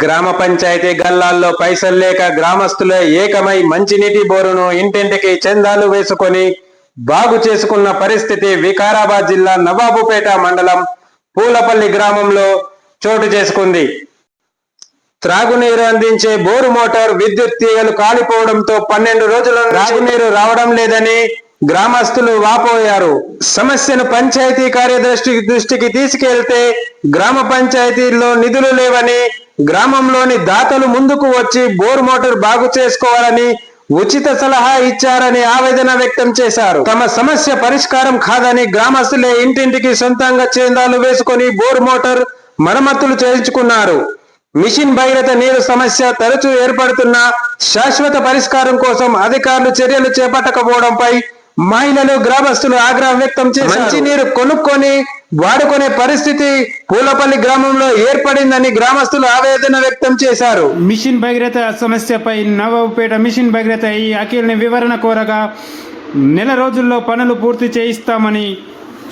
గ్రామ పంచాయతీ గల్లాల్లో పైసలు లేక గ్రామస్తులే ఏకమై మంచినీటి బోరును ఇంటింటికి చందాలు వేసుకొని బాగు చేసుకున్న పరిస్థితి వికారాబాద్ జిల్లా నవాబుపేట మండలం పూలపల్లి గ్రామంలో చోటు చేసుకుంది. త్రాగునీరు అందించే బోరు మోటార్ విద్యుత్ తీగలు కాలిపోవడంతో పన్నెండు రోజుల త్రాగునీరు రావడం లేదని గ్రామస్తులు వాపోయారు. సమస్యను పంచాయతీ కార్యదర్శి దృష్టికి తీసుకెళ్తే గ్రామ పంచాయతీల్లో నిధులు లేవని గ్రామంలోని దాతలు ముందుకు వచ్చి బోర్ మోటార్ బాగు చేసుకోవాలని ఉచిత సలహా ఇచ్చారని ఆవేదన వ్యక్తం చేశారు. తమ సమస్య పరిష్కారం కాదని గ్రామస్తులే ఇంటింటికి సొంతంగా చేందాలు వేసుకొని బోర్ మోటార్ మరమ్మతులు చేయించుకున్నారు. మిషన్ భగీరథ నీరు సమస్య తరచూ ఏర్పడుతున్న శాశ్వత పరిష్కారం కోసం అధికారులు చర్యలు చేపట్టకపోవడంపై మహిళలు గ్రామస్తులు ఆగ్రహం వ్యక్తం చేసి మంచి నీరు కొనుక్కొని వాడుకునే పరిస్థితి పూలపల్లి గ్రామంలో ఏర్పడిందని గ్రామస్తులు ఆవేదన వ్యక్తం చేశారు. మిషన్ భగీరథ సమస్యపై నవాబుపేట మిషన్ భగీరథ ఈ అఖిల్ని వివరణ కోరగా నెల రోజుల్లో పనులు పూర్తి చేయిస్తామని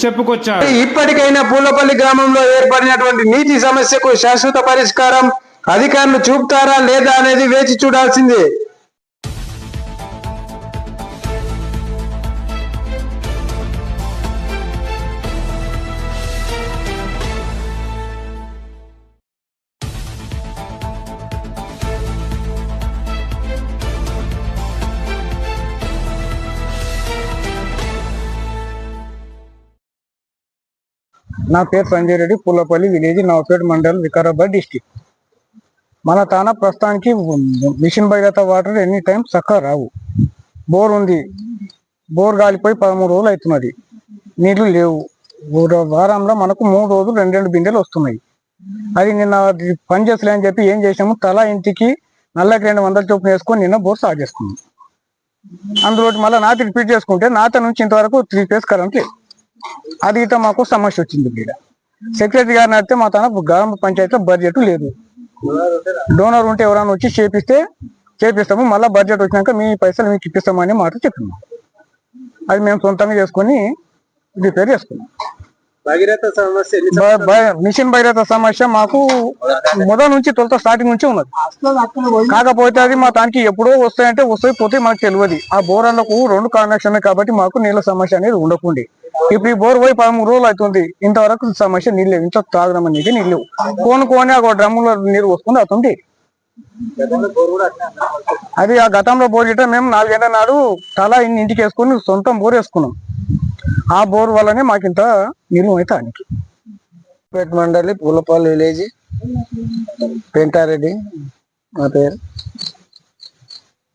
చెప్పుకొచ్చారు. ఇప్పటికైనా పూలపల్లి గ్రామంలో ఏర్పడినటువంటి నీటి సమస్యకు శాశ్వత పరిష్కారం అధికారులు చూపుతారా లేదా అనేది వేచి చూడాల్సిందే. నా పేరు సంజయ్ రెడ్డి పుల్లపల్లి విలేజ్ నవపేట మండలం వికారాబాద్ డిస్టిక్. మన తాన ప్రస్తుతానికి mission Bhagiratha water any time చక్కగా రావు. బోర్ ఉంది. బోర్ గాలిపోయి పదమూడు రోజులు అవుతున్నది. నీళ్ళు లేవు. వారంలో మనకు మూడు రోజులు రెండు రెండు బిందెలు వస్తున్నాయి. అది నిన్న అది పని చేస్తలే అని చెప్పి ఏం చేసాము? తలా ఇంటికి నల్లకి రెండు వందల చొప్పున వేసుకొని నిన్న బోర్ స్టార్ట్ చేసుకున్నాం. అందులో మళ్ళీ నాత రిపీట్ చేసుకుంటే నాత నుంచి ఇంతవరకు త్రీ ఫేస్ కరెంట్ లేదు. అది ఇట మాకు సమస్య వచ్చింది ఇక్కడ సెక్రటరీ గారిని అడిగితే మా తన గ్రామ పంచాయతీలో బడ్జెట్ లేదు. డోనర్ ఉంటే ఎవరైనా వచ్చి చేపిస్తే చేపిస్తాము మళ్ళీ బడ్జెట్ వచ్చినాక మీ పైసలు మీకు ఇప్పిస్తామని మాట చెప్పినాం. అది మేము సొంతంగా చేసుకొని రిపేర్ చేసుకున్నాం. మిషన్ భగీరథ సమస్య మాకు మొదటి నుంచి తొలత స్టార్టింగ్ నుంచి ఉన్నది. కాకపోతే అది మా దానికి ఎప్పుడో వస్తాయంటే వస్తాయి పోతే మాకు తెలియదు. ఆ బోర్లకు రెండు కనెక్షన్ కాబట్టి మాకు నీళ్ళ సమస్య అనేది ఉండకుండే. ఇప్పుడు ఈ బోర్ పోయి పదమూడు రోజులు అవుతుంది. ఇంతవరకు సమస్య నీళ్ళు లేవు. ఇంత తాగడం అనేది నీళ్ళు కోను కోని ఒక డ్రమ్ములో నీరు వస్తుంది అవుతుంది. అది ఆ గతంలో బోర్ చేయటం మేము నాలుగేళ్ళ నాడు తలా ఇన్ని ఇంటికి వేసుకుని సొంతం బోర్ వేసుకున్నాం. ఆ బోర్ వల్లనే మాకు ఇంత నీళ్ళు అయితే ఆయనకి పేట మండలి పూలపాలు విలేజ్. పెంటారెడ్డి నా పేరు.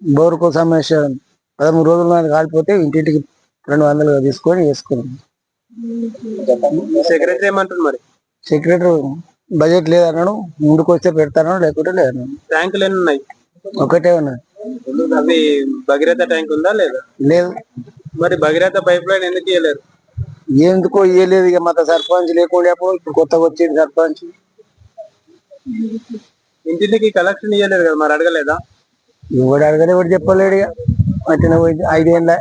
బోరుకు సమస్య పదమూడు రోజుల నాడు కాలిపోతే ఇంటింటికి రెండు వందలుగా తీసుకొని వేసుకున్నాం. సెక్రటరీ ఏమంటారు మరి? సెక్రటరీ బడ్జెట్ లేదన్నాడు ముందుకు వస్తే పెడతాను లేకుంటే లేదన్నాడు. ట్యాంకులు ఎన్ని ఉన్నాయి? ఒకటే ఉన్నది అవి భగీరథ ట్యాంక్ ఉందా లేదా? లేదు. మరి భగీరథ పైప్ లైన్ ఎందుకు ఇవ్వలేరు ఎందుకో ఇయ్యలేదు ఇక మత సర్పంచ్ లేకుండా ఇప్పుడు కొత్తగా వచ్చింది సర్పంచ్. ఇంటింటికి కలెక్షన్ ఇవ్వలేరు కదా మరి అడగలేదా? ఎవడు అడగలే ఎవడు చెప్పలేడు ఇక. పోయింది. ఐదేళ్ళ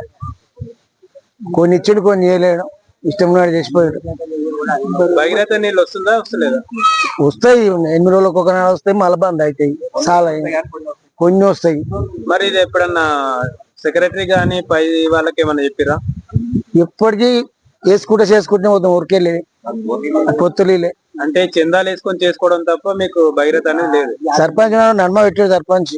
కొన్ని ఇచ్చుడు కొన్ని ఇవ్వలేడు ఇష్టం నాడు చేసిపోయాడు భగీరథ నీళ్ళు వస్తుందా వస్తలేదా? వస్తాయి. ఎనిమిది రోజులకు ఒక నాడు వస్తాయి మళ్ళీ బంద్ అవుతాయి. చాలా కొన్ని వస్తాయి. మరి ఇది ఎప్పుడన్నా సెక్రటరీ గాని పై వాళ్ళకి ఏమన్నా చెప్పిరా? ఎప్పటికీ వేసుకుంటే చేసుకుంటే పోతాం ఊరికెళ్ళి పొత్తులే అంటే చందాలు వేసుకొని చేసుకోవడం తప్ప మీకు భగీరథ అనేది లేదు. సర్పంచ్ నన్మ పెట్టాడు సర్పంచ్.